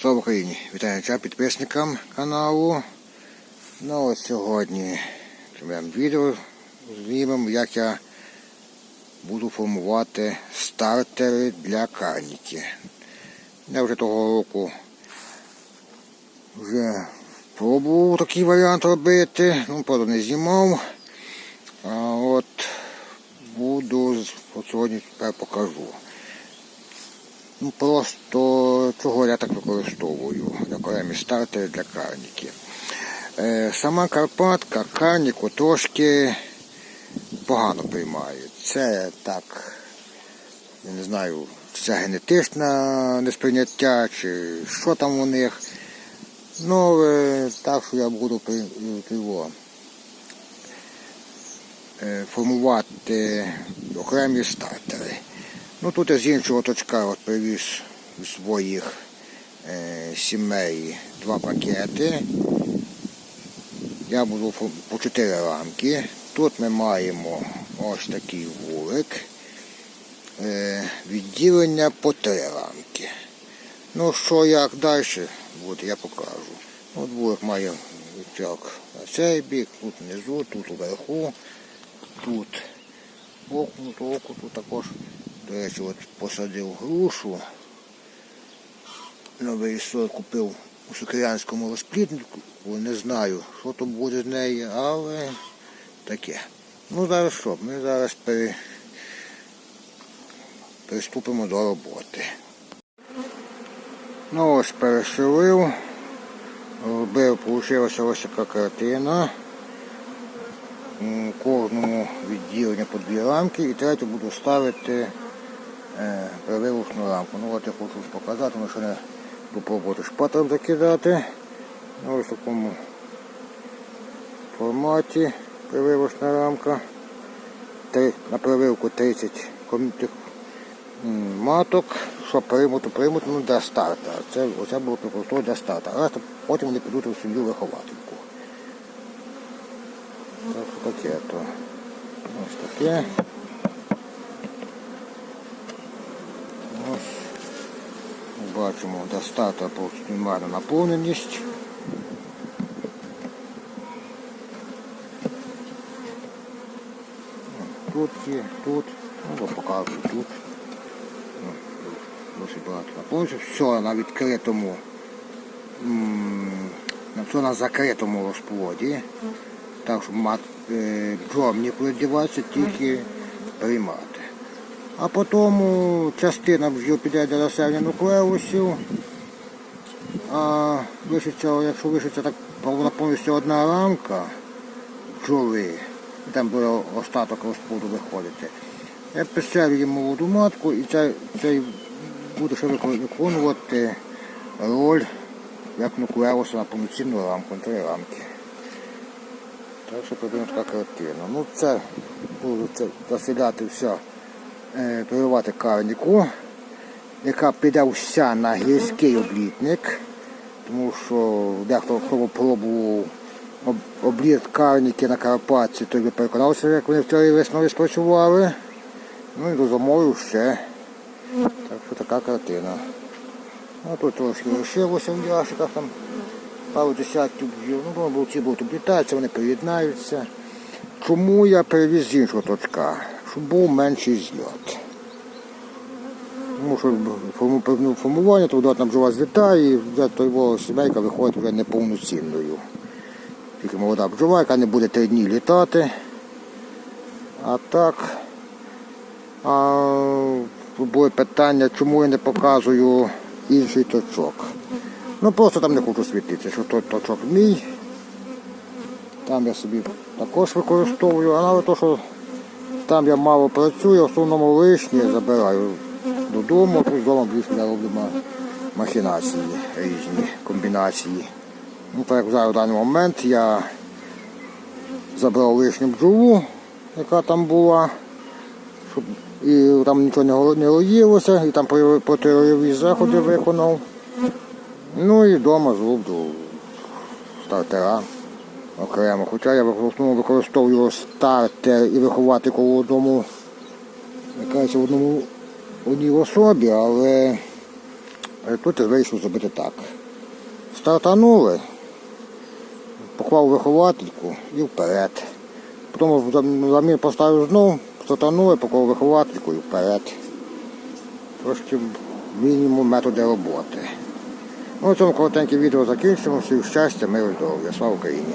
Слава Україні! Вітаю ча підписникам каналу. Ну ось сьогодні знімемо відео знімемо, як я буду формувати стартери для карніки. Я вже того року вже пробував такий варіант робити, ну правда не знімав. А от буду от сьогодні тепер покажу. Ну просто чого я так використовую як окремі стартери для карніки. Е, сама Карпатка карніку трошки погано приймає. Це так, я не знаю, це генетичне несприйняття, чи що там у них. Ну, е, так що я буду його, е, формувати окремі стартери. Ну тут я з іншого точка от привіз у своїх е, сімей два пакети. Я буду по чотири рамки. Тут ми маємо ось такий вулик. Е, відділення по три рамки. Ну що як далі буде, я покажу. От вулик має як на цей бік, тут внизу, тут уверху, тут боку, тут також. До речі, от посадив грушу. Новий сорт купив у сукирянському розпліднику. Не знаю, що то буде з неї, але таке. Ну зараз що? Ми зараз пере... приступимо до роботи. Ну ось переселив. Робив, вийшла ось така картина. У кожному відділенні по дві рамки і третю буду ставити е, перевивушну рамку. Ну от я хочу показати, ну що не попробувати шпатлем закидати. Ну, ось в такому форматі перевивушна рамка. Три, на перевивку 30 ком- маток, щоб приймути, приймути ну, для старта. Це, оце було прикористовувати для старта. А потім вони підуть у сім'ю виховательку. Так що таке то. Ось таке. Ось. Бачимо, до старта наповненість. Тут є, тут, ну, показую тут. Ну, Досить багато наповнюється. Все на відкритому, все на закритому розплоді. Так що мат, е, бджолам не продіватися, тільки приймати. А потім частина бджіл піде для населення нуклеусів. А лишиться, якщо лишиться так повністю одна рамка бджоли, там буде остаток розплоду виходити. Я підселю їм молоду матку і цей, цей буде ще виконувати роль як нуклеуса на повноцінну рамку, на три рамки. Так що приблизно така картина. Ну це буду це заселяти все, е, прививати карніку, яка піде вся на гірський облітник, тому що дехто хто пробував обліт карніки на Карпатці, той би переконався, як вони в цій весною спрацювали. Ну і дозамовив ще. Так що така картина. А тут трошки лишилося в ящиках там пару десятків бджіл. Ну, ці будуть облітатися, вони приєднаються. Чому я перевіз з іншого точка? Щоб був менший зльот. Тому що ну, формування, то одна бджола злітає, і вже сімейка виходить вже неповноцінною. Тільки молода бджола, яка не буде три дні літати. А так. А, були питання, чому я не показую інший точок. Ну просто там не хочу світитися, що той точок мій. Там я собі також використовую, а навіть то, що там я мало працюю, в основному лишнє забираю додому, тут вдома більше я роблю махінації різні, комбінації. Ну так як зараз в даний момент я забрав лишню бджолу, яка там була, щоб і там нічого не роїлося, і там протиройові заходи виконав. Ну і вдома зроблю стартера окремо. Хоча я в основному використовую стартер і виховати коло дому якась в одному одній особі, але тут я вирішив зробити так. Стартанули, поклав виховательку і вперед. Потім за- замір поставив знов, стартанули, поклав виховательку і вперед. Трошки мінімум методи роботи. Ну, цьому коротеньке відео закінчимо. Всім щастя, миру, здоров'я. Слава Україні!